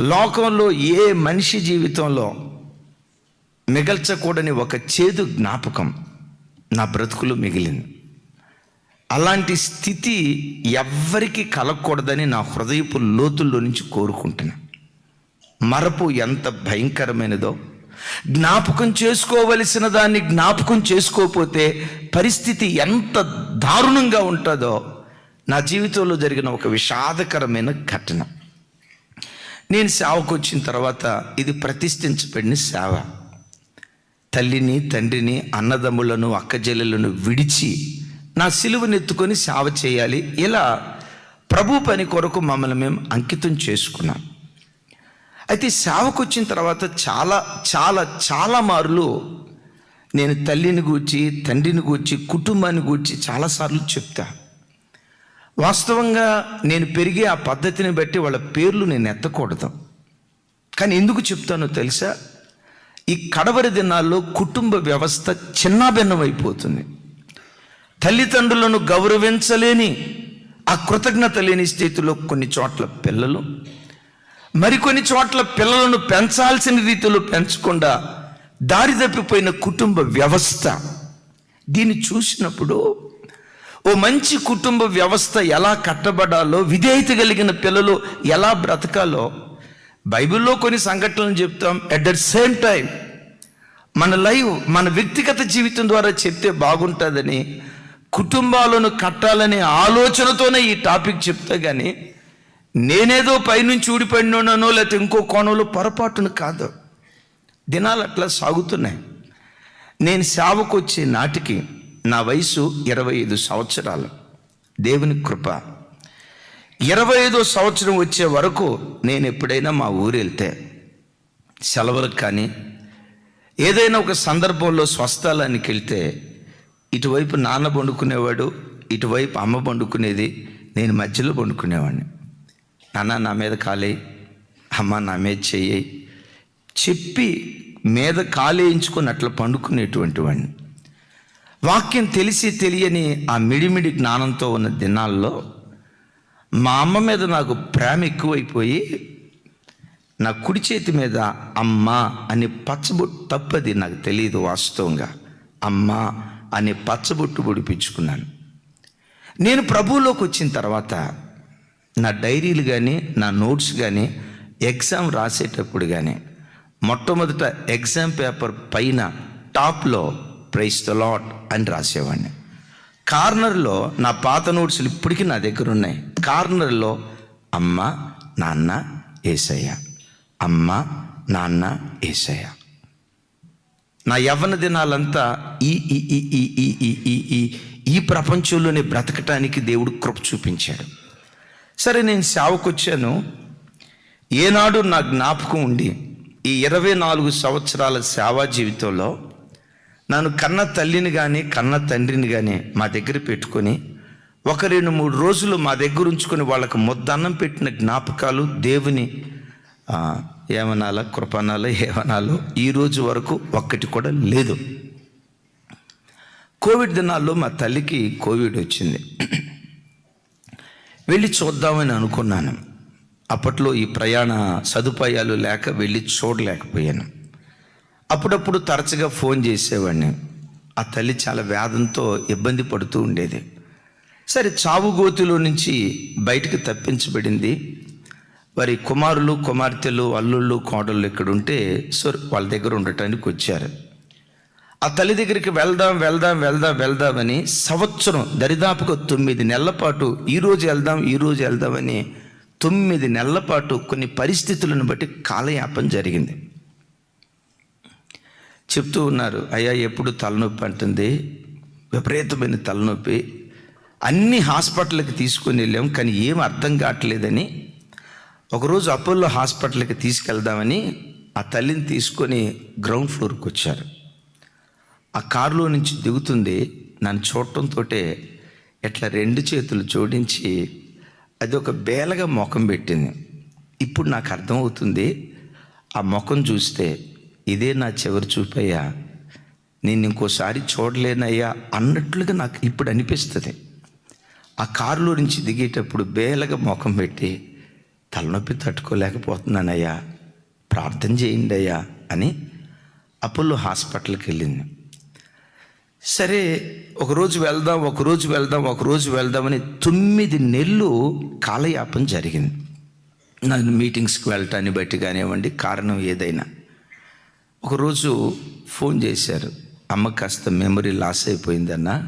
లోకంలో ఏ మనిషి జీవితంలో మిగల్చకూడని ఒక చేదు జ్ఞాపకం నా బ్రతుకులో మిగిలింది. అలాంటి స్థితి ఎవ్వరికీ కలగకూడదని నా హృదయపు లోతుల్లో నుంచి కోరుకుంటున్నా. మరపు ఎంత భయంకరమైనదో. జ్ఞాపకం చేసుకోవలసిన దాన్ని జ్ఞాపకం చేసుకోకపోతే పరిస్థితి ఎంత దారుణంగా ఉంటుందో నా జీవితంలో జరిగిన ఒక విషాదకరమైన ఘటన. నేను సేవకు వచ్చిన తర్వాత ఇది ప్రతిష్ఠించబడిన సేవ. తల్లిని తండ్రిని అన్నదమ్ములను అక్కజెల్లెలను విడిచి నా సిలువనెత్తుకొని సేవ చేయాలి. ఇలా ప్రభు పని కొరకు మమ్మల్ని మేము అంకితం చేసుకున్నాం. అయితే సేవకు వచ్చిన తర్వాత చాలా చాలా చాలా మార్లు నేను తల్లిని గూర్చి తండ్రిని గూర్చి కుటుంబాన్ని గూర్చి చాలాసార్లు చెప్తాను వాస్తవంగా నేను పెరిగే ఆ పద్ధతిని బట్టి వాళ్ళ పేర్లు నేను ఎత్తకూడదు. కానీ ఎందుకు చెప్తానో తెలుసా? ఈ కడవరి దినాల్లో కుటుంబ వ్యవస్థ చిన్నాభిన్నమైపోతుంది. తల్లిదండ్రులను గౌరవించలేని ఆ కృతజ్ఞత లేని స్థితిలో కొన్ని చోట్ల పిల్లలు మరికొన్ని చోట్ల పిల్లలను పెంచాల్సిన రీతిలో పెంచకుండా దారి తప్పిపోయిన కుటుంబ వ్యవస్థ. దీన్ని చూసినప్పుడు ఓ మంచి కుటుంబ వ్యవస్థ ఎలా కట్టబడాలో విధేయత కలిగిన పిల్లలు ఎలా బ్రతకాలో బైబిల్లో కొన్ని సంఘటనలు చెప్తాం. ఎట్ ద సేమ్ టైం మన లైవ్ మన వ్యక్తిగత జీవితం ద్వారా చెప్తే బాగుంటుందని కుటుంబాలను కట్టాలనే ఆలోచనతోనే ఈ టాపిక్ చెప్తా కానీ నేనేదో పైనుంచి ఊడిపడినానో లేకపోతే ఇంకో కోణంలో పొరపాటును కాదు. దినాలు అట్లా సాగుతున్నాయి. నేను సేవకు వచ్చే నాటికి నా వయసు ఇరవై ఐదు సంవత్సరాలు. దేవుని కృప. ఇరవై ఐదో సంవత్సరం వచ్చే వరకు నేను ఎప్పుడైనా మా ఊరు వెళ్తే సెలవులకు కానీ ఏదైనా ఒక సందర్భంలో స్వస్థలానికి వెళ్తే ఇటువైపు నాన్న పండుకునేవాడు ఇటువైపు అమ్మ పండుకునేది నేను మధ్యలో పండుకునేవాడిని. నాన్న నా మీద కాలేయి అమ్మ నా మీద చెయ్యి చెప్పి మీద కాలేయించుకొని అట్లా పండుకునేటువంటి వాడిని. వాక్యం తెలిసి తెలియని ఆ మిడిమిడి జ్ఞానంతో ఉన్న దినాల్లో మా అమ్మ మీద నాకు ప్రేమ ఎక్కువైపోయి నా కుడి చేతి మీద అమ్మ అని పచ్చబొట్టు తప్పది నాకు తెలియదు వాస్తవంగా. అమ్మ అనే పచ్చబొట్టు పొడిపించుకున్నాను. నేను ప్రభువులోకి వచ్చిన తర్వాత నా డైరీలు కానీ నా నోట్స్ కానీ ఎగ్జామ్ రాసేటప్పుడు కానీ మొట్టమొదట ఎగ్జామ్ పేపర్ పైన టాప్లో ప్రైస్ ద లాట్ అని రాసేవాడిని. కార్నర్లో నా పాత నోట్స్లు ఇప్పటికీ నా దగ్గర ఉన్నాయి. కార్నర్లో అమ్మ నాన్న ఏసయ్య. అమ్మ నాన్న ఏసయ్య. నా యవ్వన దినాలంతా ఈ ఈ ఈ ఈ ఈ ఈ ఈ ఈ ఈ ప్రపంచంలోనే బ్రతకటానికి దేవుడు కృప చూపించాడు. సరే నేను సేవకొచ్చాను. ఏనాడు నా జ్ఞాపకం ఉండి ఈ ఇరవై నాలుగు సంవత్సరాల సేవా జీవితంలో నన్ను కన్న తల్లిని కానీ కన్న తండ్రిని కానీ మా దగ్గర పెట్టుకొని ఒక రెండు మూడు రోజులు మా దగ్గర ఉంచుకొని వాళ్ళకి ముద్దన్నం పెట్టిన జ్ఞాపకాలు దేవుని ఆ, కృపణాలు కృపనాలో ఏమనాలో ఈ రోజు వరకు ఒక్కటి కూడా లేదు. కోవిడ్ దినాల్లో మా తల్లికి కోవిడ్ వచ్చింది. వెళ్ళి చూద్దామని అనుకున్నాను. అప్పట్లో ఈ ప్రయాణ సదుపాయాలు లేక వెళ్ళి చూడలేకపోయాను. అప్పుడప్పుడు తరచుగా ఫోన్ చేసేవాడిని. ఆ తల్లి చాలా వేదంతో ఇబ్బంది పడుతూ ఉండేది. సరే చావుగోతిలో నుంచి బయటకు తప్పించబడింది. వారి కుమారులు కుమార్తెలు అల్లుళ్ళు కోడళ్ళు ఇక్కడ ఉంటే సో వాళ్ళ దగ్గర ఉండటానికి వచ్చారు. ఆ తల్లి దగ్గరికి వెళ్దాం వెళ్దాం వెళ్దాం వెళ్దామని సంవత్సరం దరిదాపుగా తొమ్మిది నెలల పాటు ఈరోజు వెళ్దాం ఈరోజు వెళ్దామని తొమ్మిది నెలల పాటు కొన్ని పరిస్థితులను బట్టి కాలయాపన జరిగింది. చెప్తూ ఉన్నారు అయ్యా ఎప్పుడు తలనొప్పి? అంటుంది. విపరీతమైన తలనొప్పి. అన్ని హాస్పిటల్కి తీసుకుని వెళ్ళాం కానీ ఏం అర్థం కావట్లేదని. ఒకరోజు అపోలో హాస్పిటల్కి తీసుకెళ్దామని ఆ తల్లిని తీసుకొని గ్రౌండ్ ఫ్లోర్కి వచ్చారు. ఆ కారులో నుంచి దిగుతుంది. నన్ను చూడటంతో ఇట్లా రెండు చేతులు జోడించి అది ఒక బేలగా ముఖం పెట్టింది. ఇప్పుడు నాకు అర్థమవుతుంది ఆ ముఖం చూస్తే ఇదే నా చివరి చూపయ్యా. నేను ఇంకోసారి చూడలేనయ్యా అన్నట్లుగా నాకు ఇప్పుడు అనిపిస్తుంది. ఆ కారులో నుంచి దిగేటప్పుడు బేలగా ముఖం పెట్టి తలనొప్పి తట్టుకోలేకపోతున్నానయ్యా. ప్రార్థన చేయండి అయ్యా అని అపోలో హాస్పిటల్కి వెళ్ళింది. సరే ఒకరోజు వెళ్దాం ఒకరోజు వెళ్దాం ఒకరోజు వెళ్దామని తొమ్మిది నెలలు కాలయాపన జరిగింది. నన్ను మీటింగ్స్కి వెళ్ళటాన్ని బట్టి కానివ్వండి కారణం ఏదైనా. ఒకరోజు ఫోన్ చేశారు. అమ్మ కాస్త మెమరీ లాస్ అయిపోయిందన్న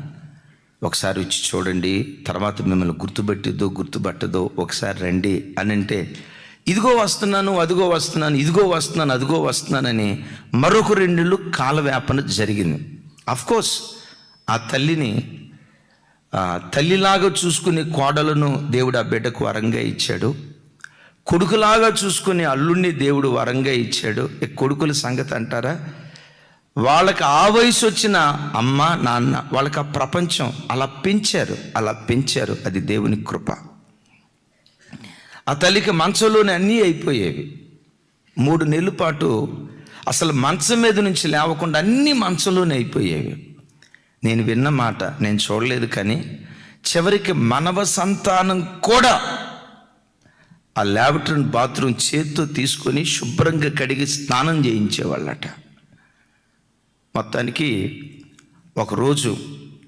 ఒకసారి వచ్చి చూడండి తర్వాత మిమ్మల్ని గుర్తుపెట్టిద్దో గుర్తుపట్టదో ఒకసారి రండి అని అంటే ఇదిగో వస్తున్నాను అదిగో వస్తున్నాను ఇదిగో వస్తున్నాను అదిగో వస్తున్నానని మరొక రెండేళ్ళు కాలవ్యాపన జరిగింది. అఫ్కోర్స్ ఆ తల్లిని తల్లిలాగా చూసుకునే కోడలను దేవుడు ఆ బిడ్డకు వరంగా ఇచ్చాడు. కొడుకులాగా చూసుకునే అల్లుడిని దేవుడు వరంగా ఇచ్చాడు. ఈ కొడుకుల సంగతి అంటారా? వాళ్ళకి ఆ వయసు వచ్చిన అమ్మ నాన్న వాళ్ళకి ఆ ప్రపంచం అలా పెంచారు. అలా పెంచారు. అది దేవుని కృప. ఆ తల్లికి మంచంలోనే అన్నీ అయిపోయేవి. మూడు నెలల పాటు అసలు మంచం మీద నుంచి లేవకుండా అన్నీ మంచంలోనే అయిపోయేవి. నేను విన్న మాట నేను చూడలేదు కానీ చివరికి మనవ సంతానం కూడా ఆ ల్యాబరేటరీ బాత్రూమ్ చేత్తో తీసుకొని శుభ్రంగా కడిగి స్నానం చేయించేవాళ్ళట. మొత్తానికి ఒకరోజు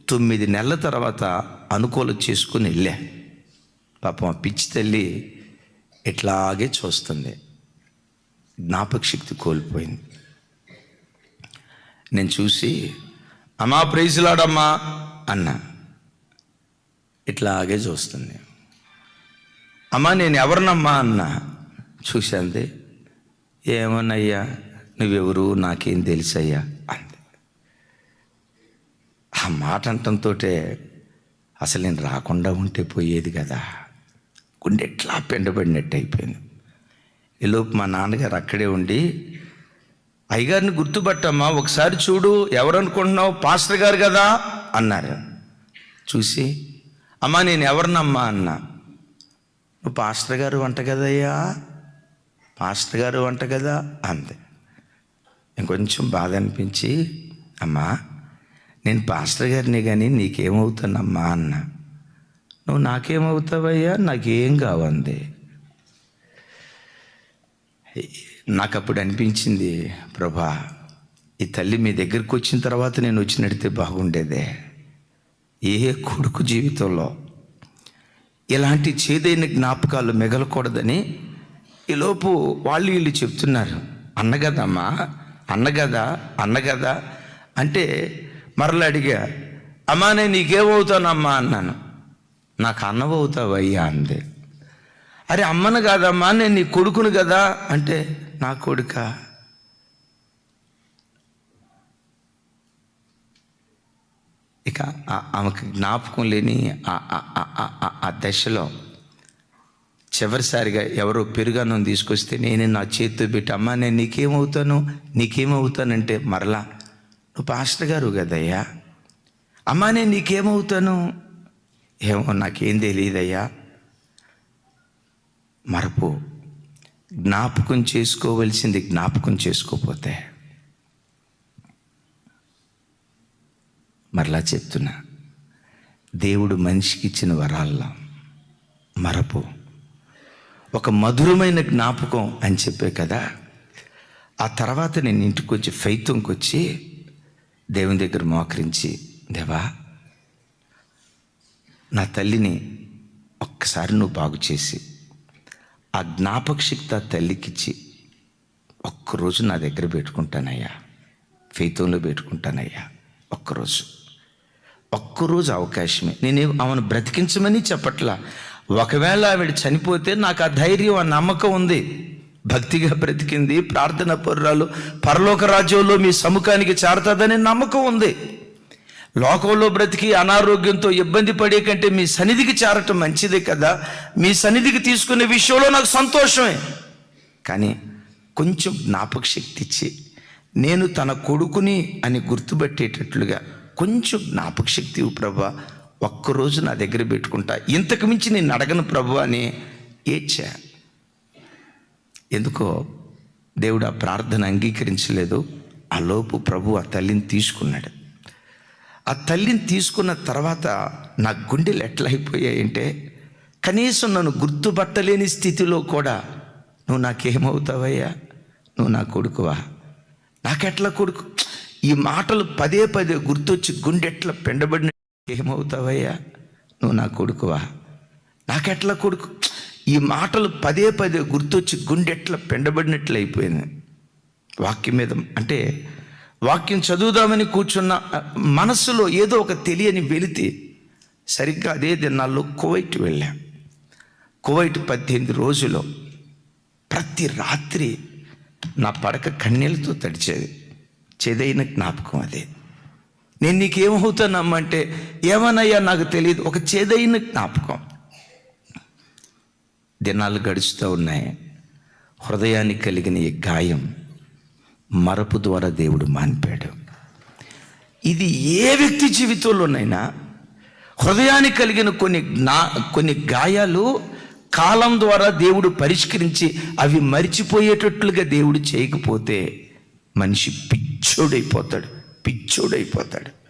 తొమ్మిది నెలల తర్వాత అనుకూలం చేసుకుని వెళ్ళా. పాపం ఆ పిచ్చి తల్లి ఇట్లాగే చూస్తుంది. జ్ఞాపక శక్తి కోల్పోయింది. నేను చూసి అమ్మా ప్రైజులాడమ్మా అన్న. ఇట్లాగే చూస్తుంది. అమ్మా నేను ఎవరినమ్మా అన్న. చూశాంది ఏమన్నయ్యా నువ్వెవరు నాకేం తెలుసయ్యా అంది. ఆ మాట అంటంతో అసలు నేను రాకుండా ఉంటే పోయేది కదా. గుండె ఎట్లా పెండబడినట్టు అయిపోయింది ఈలోపు మా నాన్నగారు అక్కడే ఉండి అయ్యగారిని గుర్తుపట్టమ్మా ఒకసారి చూడు ఎవరనుకుంటున్నావు పాస్టర్ గారు కదా అన్నారు. చూసి అమ్మా నేను ఎవరినమ్మా అన్నా. నువ్వు పాస్టర్ గారు వంట కదయ్యా? పాస్టర్ గారు వంట కదా? అంది. ఇంకొంచెం బాధ అనిపించి అమ్మా నేను పాస్టర్ గారిని కానీ నీకేమవుతానమ్మా? అన్న. నువ్వు నాకేమవుతావయ్యా? నాకేం కావంది. నాకు అప్పుడు అనిపించింది ప్రభా ఈ తల్లి మీ దగ్గరికి వచ్చిన తర్వాత నేను వచ్చినడితే బాగుండేదే. ఏ కొడుకు జీవితంలో ఇలాంటి చేదైన జ్ఞాపకాలు మిగలకూడదని ఈలోపు వాళ్ళు వీళ్ళు చెప్తున్నారు. అన్నగదమ్మా అన్నగదా అన్నగదా అంటే మరలా అడిగా అమ్మా నేను నీకేమవుతానమ్మా? అన్నాను. నాకు అన్నవవుతావయ్యా అంది. అరే అమ్మను కాదమ్మా నేను నీ కొడుకును కదా అంటే నా కొడుక? ఇక ఆమెకు జ్ఞాపకం లేని ఆ- దశలో చివరిసారిగా ఎవరో పెరుగన్నం తీసుకొస్తే నేను నా చేతితో పెట్టి అమ్మా నేను నీకేమవుతాను? నీకేమవుతానంటే మరలా నువ్వు పాస్టర్ గారు కదయ్యా? అమ్మా నేను నీకేమవుతాను? ఏమో నాకేం తెలియదయ్యా? మరపు జ్ఞాపకం చేసుకోవలసింది జ్ఞాపకం చేసుకోపోతే మరలా చెప్తున్నా. దేవుడు మనిషికి ఇచ్చిన వరాల్లో మరపు. ఒక మధురమైన జ్ఞాపకం అని చెప్పే కదా ఆ తర్వాత నేను ఇంటికి వచ్చి ఫైతంకి వచ్చి దేవుని దగ్గర మోకరించి దేవా నా తల్లిని ఒక్కసారి నువ్వు బాగు చేసి ఆ జ్ఞాపక శక్తి ఆ తల్లికిచ్చి ఒక్కరోజు నా దగ్గర పెట్టుకుంటానయ్యా. ఫైతంలో పెట్టుకుంటానయ్యా. ఒక్కరోజు. ఒక్కరోజు అవకాశమే. నేను ఆమెను బ్రతికించమని చెప్పట్లా. ఒకవేళ ఆవిడ చనిపోతే నాకు ఆ ధైర్యం ఆ నమ్మకం ఉంది. భక్తిగా బ్రతికింది ప్రార్థన పర్రాలు పరలోక రాజ్యంలో మీ సముఖానికి చేరతాదనే నమ్మకం ఉంది. లోకంలో బ్రతికి అనారోగ్యంతో ఇబ్బంది పడే కంటే మీ సన్నిధికి చేరటం మంచిదే కదా. మీ సన్నిధికి తీసుకునే విషయంలో నాకు సంతోషమే. కానీ కొంచెం జ్ఞాపక శక్తి ఇచ్చి నేను తన కొడుకుని అని గుర్తుపెట్టేటట్లుగా కొంచెం జ్ఞాపక శక్తి ప్రభా. ఒక్కరోజు నా దగ్గర పెట్టుకుంటా. ఇంతకు మించి నేను అడగను ప్రభు అని ఏడ్చా. ఎందుకో దేవుడు ఆ ప్రార్థన అంగీకరించలేదు. ఆ లోపు ప్రభు ఆ తల్లిని తీసుకున్నాడు. ఆ తల్లిని తీసుకున్న తర్వాత నా గుండెలు ఎట్లా అయిపోయాయంటే కనీసం నన్ను గుర్తుపట్టలేని స్థితిలో కూడా నువ్వు నాకేమవుతావయ్యా? నువ్వు నా కొడుకువా? నాకెట్లా కొడుకు? ఈ మాటలు పదే పదే గుర్తొచ్చి గుండెట్ల పెండబడిన ఏమవుతావయ్యా? నువ్వు నా కొడుకువా? నాకెట్లా కొడుకు? ఈ మాటలు పదే పదే గుర్తొచ్చి గుండెట్ల పెండబడినట్లు అయిపోయింది వాక్యం మీద అంటే వాక్యం చదువుదామని కూర్చున్న మనసులో మనస్సులో ఏదో ఒక తెలియని వెలితి సరిగ్గా అదే దినాల్లో కువైట్ వెళ్ళాం. కువైట్ పద్దెనిమిది రోజులు ప్రతి రాత్రి నా పడక కన్నీళ్ళతో తడిచేది. చెదైన జ్ఞాపకం అదే. నేను నీకేమవుతానమ్మంటే ఏమనయ్యా నాకు తెలియదు ఒక చేదైన జ్ఞాపకం. దినాలు గడుస్తూ ఉన్నాయి. హృదయానికి కలిగిన ఈ గాయం మరపు ద్వారా దేవుడు మాన్పాడు. ఇది ఏ వ్యక్తి జీవితంలోనైనా హృదయానికి కలిగిన కొన్ని జ్ఞా కొన్ని గాయాలు కాలం ద్వారా దేవుడు పరిష్కరించి అవి మరిచిపోయేటట్లుగా దేవుడు చేయకపోతే మనిషి పిచ్చోడైపోతాడు పిచ్చోడైపోతాడు.